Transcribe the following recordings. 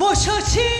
boşa çiğnemişim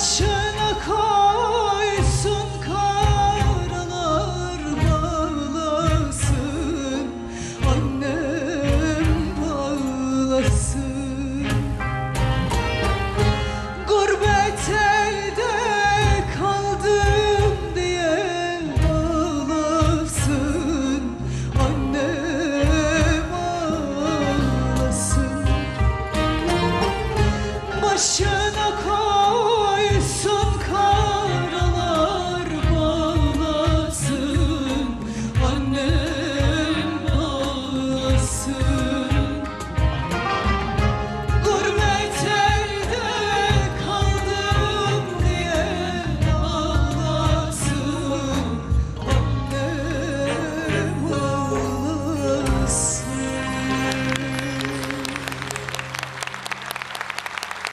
başına koysun karalar bağlasın. Annem bağlasın. Gurbet elde kaldım diye ağlasın. Annem ağlasın. Başına koy